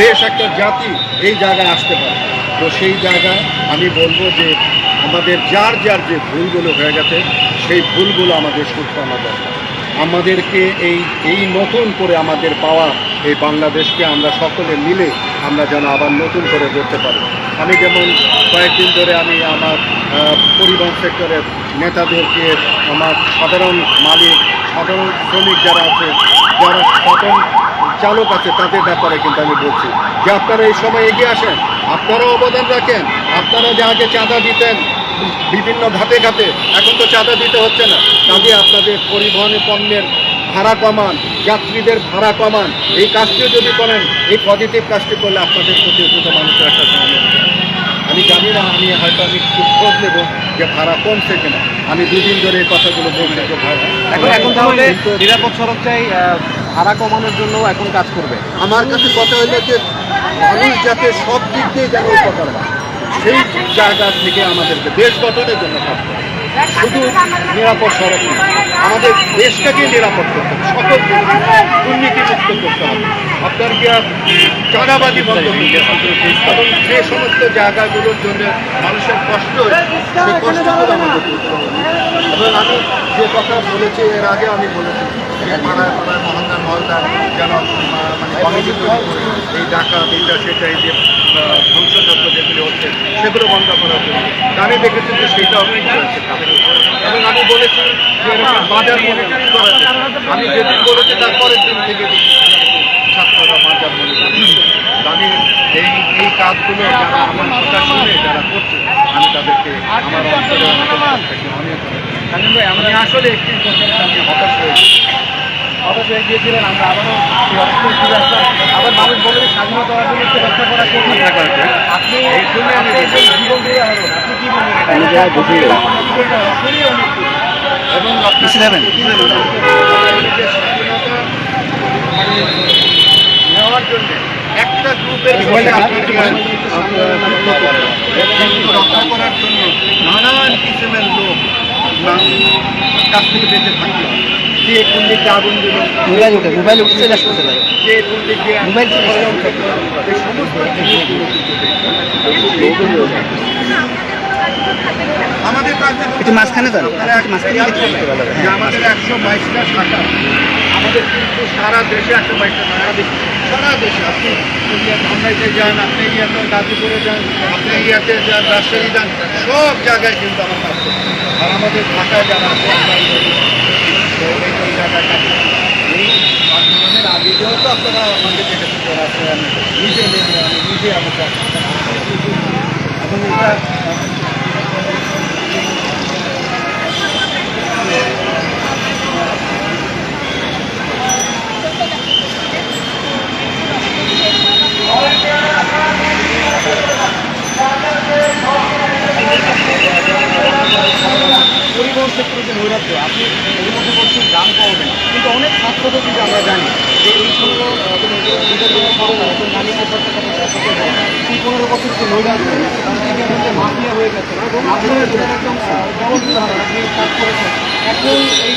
দেশ একটা জাতি, এই জায়গায় আসতে পারে। তো সেই জায়গায় আমি বলব যে আমাদের যার যার যে ভুলগুলো হয়ে গেছে, সেই ভুলগুলো আমাদের শুধরানো দরকার। আমাদেরকে এই এই নতুন করে আমাদের পাওয়া এই বাংলাদেশকে আমরা সকলে মিলে আমরা যেন আবার নতুন করে গড়তে পারি। আমি যেমন কয়েকদিন ধরে আমি আমার পরিবহন সেক্টরের নেতাদেরকে, আমার সাধারণ মালিক, সাধারণ শ্রমিক যারা আছে, যারা সাধারণ চালক আছে তাদের ব্যাপারে কিন্তু আমি বলছি যে আপনারা এই সময় এগিয়ে আসেন আপনারাও অবদান রাখেন আপনারা যে আগে চাঁদা দিতেন বিভিন্ন ঘাটে ঘাটে এখন তো চাঁদা দিতে হচ্ছে না। কাজে আপনাদের পরিবহনে পণ্যের ভাড়া কমান যাত্রীদের ভাড়া কমান এই কাজটিও যদি করেন এই পজিটিভ কাজটি করলে আপনাদের প্রতি মানুষের একটা সহানুভূতি আমি জানি না আমি হয়তো আমি একটু খোঁজ নেব যে ভাড়া কমছে কিনা। আমি দুদিন ধরে এই কথাগুলো বলছি। এখন এখন তাহলে নিরাপদ সড়ক চাই ভাড়া কমানোর জন্য এখন কাজ করবে। আমার কাছে কথা হইল যে মানুষ যাতে সব দিক দিয়ে যেন উপকার সেই জায়গা থেকে আমাদেরকে দেশ গঠনের জন্য কাজ শুধু নিরাপদ সড়ক আমাদের দেশটাকে নিরাপদ করতে হবে, সকল দুর্নীতি মুক্ত করতে হবে। আপনার আর চাঁদাবাজি বন্ধ করতে হবে এবং যে সমস্ত জায়গাগুলোর জন্য মানুষের কষ্ট সেই কষ্টগুলো। এবং আমি যে কথা বলেছি, এর আগে আমি বলেছি পাড়ায় পাড়ায় মহল্লায় মহল্লায় যেন মানে কমিটি এই ডাকা এইটা সেটা এই যে ধ্বংসযজ্ঞ যেগুলো হচ্ছে সেগুলো বন্ধ করার জন্য আমি দেখেছি যে উপরে। এবং আমি বলেছি যে বাজার মনিটরিং করা আমি যেদিন বলেছি তারপরের দিন থেকে ছাত্ররা বাজার মনিটরিং আমি এই এই কাজগুলো যারা আমার যারা করছে আমি তাদেরকে আমার অন্তরে অনেক আমি আসলে একটি বছর আমি হতাশ হয়েছি হতাশ হয়ে গিয়েছিলেন আমরা আবারও ফিরে আসলাম। আবার মানুষ বলে যে স্বাধীনতা রক্ষা করা কঠিন আপনি এই জন্য আমি জীবন দিয়ে আপনি কি বলবেন। এবং মানে নেওয়ার জন্য একটা গ্রুপের রক্ষা করার জন্য নানান কিসিমের লোক না- কাছ থেকে বেঁচে থাকতে হবে। কে কোন দিকে আগুন দিল মোবাইল উঠে মোবাইল উঠে চলে আসতেছে ভাই। কোন দিকে মোবাইল। এই সমস্ত আমাদের একটু মাঝখানে যান, যে হ্যাঁ। আমাদের একশো বাইশটা শাখা আমাদের কিন্তু সারা দেশে একশো বাইশটা সারা দেশে সারা দেশে আপনি ধামরাইতে যান আপনি ইয়াতে গাজীপুরে যান আপনি ইয়াতে যান রাজশাহী যান সব জায়গায় কিন্তু আমার কাজ আর আমাদের ঢাকায় যারা তো এই করছি। এই আন্দোলনের আগে যেহেতু আপনারা আমাকে দেখেছেন রাস্তায় আমি নিজে আমি নিজে আমাকে এবং পরিবহন ক্ষেত্রে যে নৈরাজ্য আপনি এর মধ্যে বলছেন দাম কমবেন কিন্তু অনেক ছাত্রদের কিন্তু আমরা জানি যে এই সমস্ত আহ, কোনো যে নিজের জন্য সরকার এখন নারীকে করতে এই পনেরো বছর মাফিয়া হয়ে গেছে আপনার যেটা একদম আহ, বড় উদাহরণ আপনি কাজ করেছেন এখন এই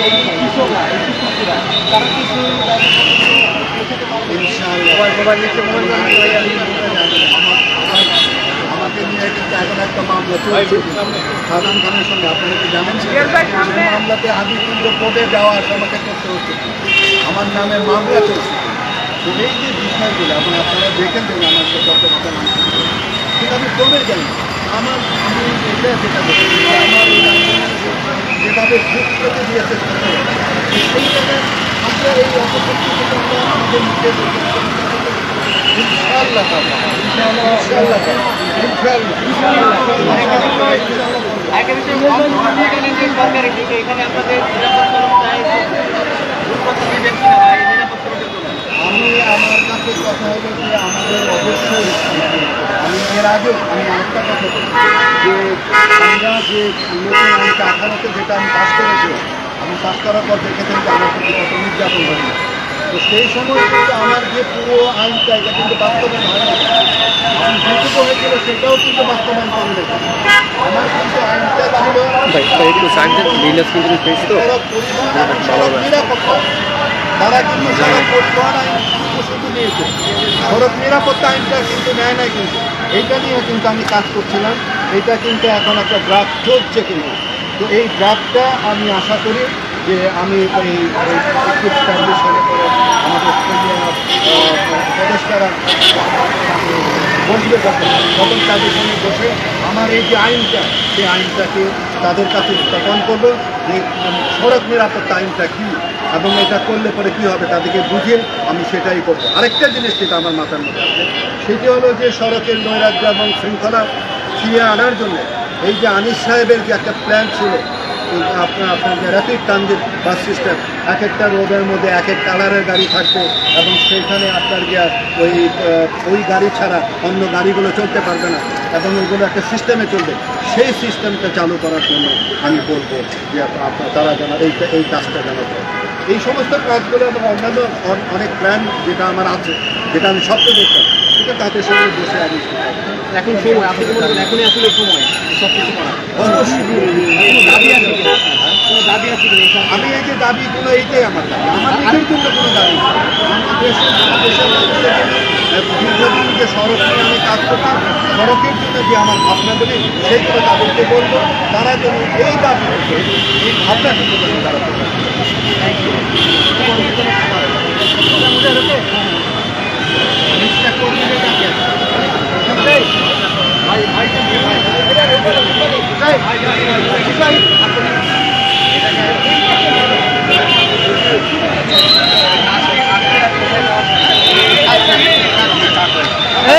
এই কৃষকরা এই কৃষকরা তারা কিছু ইনশাআল্লাহ মোবাইল নিচে মোবাইল আমাকে নিয়ে কিন্তু এখন একটা মামলা চলছে। সাধারণ খানের সঙ্গে আপনারা কি জানেন মামলাতে আমি কিন্তু কোর্টে যাওয়া আসা করতে হচ্ছে। আমার নামে মামলা চলছে। তো এই যে বিষয়গুলো এখন আপনারা দেখেন যে আমার যে কত মানুষ কিন্তু আমি কমে যাই আমার আমি এটা যেটা বলি, যে আমার যেভাবে পেতে দিয়েছে সেই জায়গায় এই অপশক্তি থেকে আমরা আমাদের মুখে ইনশাআল্লাহ। ইনশাআল্লাহ ইনশাআল্লাহ দিকে, এখানে আপনাদের নিরাপদ সড়ক চাই দুর্ঘটনা দিবেন কিনা বা এই নিরাপদ সড়কের জন্য আমি আমার হলো যে আমাদের অবশ্যই আমি এর আগেও আমি আরেকটা কথা যে আমরা যে নতুন আইনটা আঠারোতে যেটা আমি পাস করেছি আমি পাস করার পর দেখেছেন যে আমার প্রতি কত নির্যাতন হয়েছে তো সেই সময় কিন্তু আমার যে পুরো আইনটা এটা কিন্তু বাস্তবায়ন হয় না আমি যেটুকু হয়েছিল সেটাও কিন্তু বাস্তবায়ন করে রেখেছি আমার কিন্তু আইনটা ছিল একটু সাইড তারা কিন্তু সড়ক পরিবহন আইন শুধু নিয়েছে সড়ক নিরাপত্তা আইনটা কিন্তু নেয় নাই কিন্তু। এইটা নিয়ে কিন্তু আমি কাজ করছিলাম। এটা কিন্তু এখন একটা ড্রাফট চলছে কিন্তু। তো এই ড্রাফটটা আমি আশা করি যে আমি এই স্ট্যাবলিশ হলে আমাদের বসবে যখন। তখন তাদের সঙ্গে বসে আমার এই যে আইনটা, সেই আইনটাকে তাদের কাছে স্থাপন করব যে সড়ক নিরাপত্তা আইনটা কী এবং এটা করলে পরে কী হবে তাদেরকে বুঝিয়ে আমি সেটাই করব। আরেকটা জিনিস যেটা আমার মাথার মধ্যে আছে, সেটি হলো যে সড়কের নৈরাজ্য এবং শৃঙ্খলা ফিরিয়ে আনার জন্য এই যে আনিস সাহেবের যে একটা প্ল্যান ছিল আপনার আপনার যে র্যাপিড ট্রানজিট বাস সিস্টেম এক একটা রোডের মধ্যে এক এক কালারের গাড়ি থাকবে এবং সেইখানে আপনার গিয়া ওই ওই গাড়ি ছাড়া অন্য গাড়িগুলো চলতে পারবে না। এবং ওইগুলো একটা সিস্টেমে চলবে। সেই সিস্টেমটা চালু করার জন্য আমি বলব যে আপনার তারা যেন এই এই কাজটা যেন করে। এই সমস্ত কাজগুলো এবং অন্যান্য অনেক প্ল্যান যেটা আমার আছে যেটা আমি স্বপ্ন দেখতাম সেটা তাদের সঙ্গে বসে আমি এখন সময় আপনি মনে এখনই আসলে সময় সব কিছু কোনো দাবি আছে দাবি আমি এই যে দাবিগুলো এইটাই আমার দাবি আমার নিজের জন্য কোনো দাবি দীর্ঘদিন যে সড়ক নিয়ে আমি কাজ করছি সড়কের জন্য যে আমার ভাবনাগুলি সেইগুলো তাদেরকে বলব তারা যেন এই দাবি এই ভাবনা থেকে যেন তারা করতে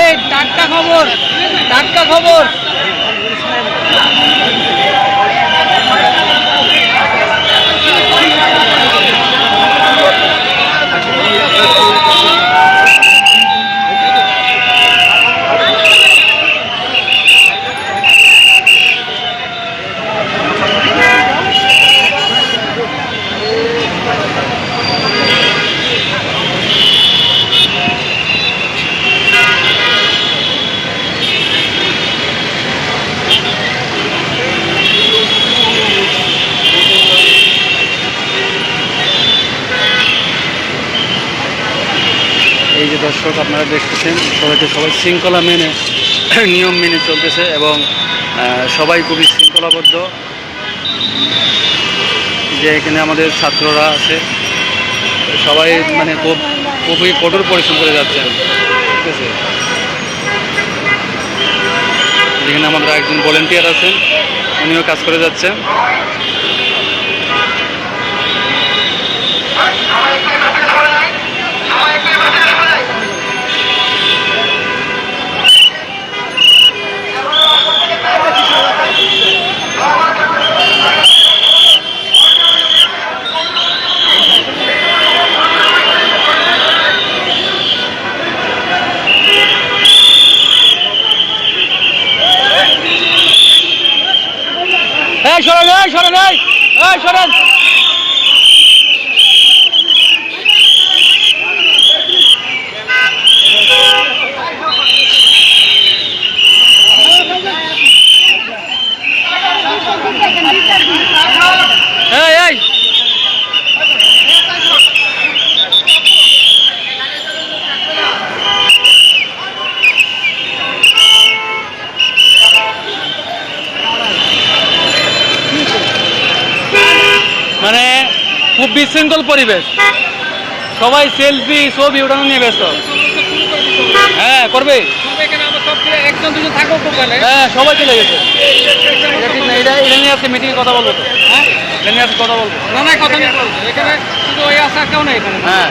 এই টাটকা খবর টাটকা খবর এই যে দর্শক, আপনারা দেখতেছেন, সবাইকে সবাই শৃঙ্খলা মেনে, নিয়ম মেনে চলতেছে এবং সবাই খুবই শৃঙ্খলাবদ্ধ। যে এখানে আমাদের ছাত্ররা আছে, সবাই মানে খুব, খুবই কঠোর পরিশ্রম করে যাচ্ছেন, ঠিক আছে? যেখানে আমাদের একজন ভলেন্টিয়ার আছেন, উনিও কাজ করে যাচ্ছেন। এই সরেন এই সরেন এই সরেন এই এই মানে খুব বিশৃঙ্খল পরিবেশ। সবাই সেলফি ছবি ওটা নিয়ে ব্যস্ত। হ্যাঁ করবে? একজন দুজন থাকো ওখানে হ্যাঁ সবাই চলে গেছে। এটা না নিয়ে আজকে মিটিংয়ে কথা বলব তো। হ্যাঁ? এটা নিয়ে কথা বলব। না না কথা এখানে শুধু ওই আসা কেউ নেই এখানে। হ্যাঁ।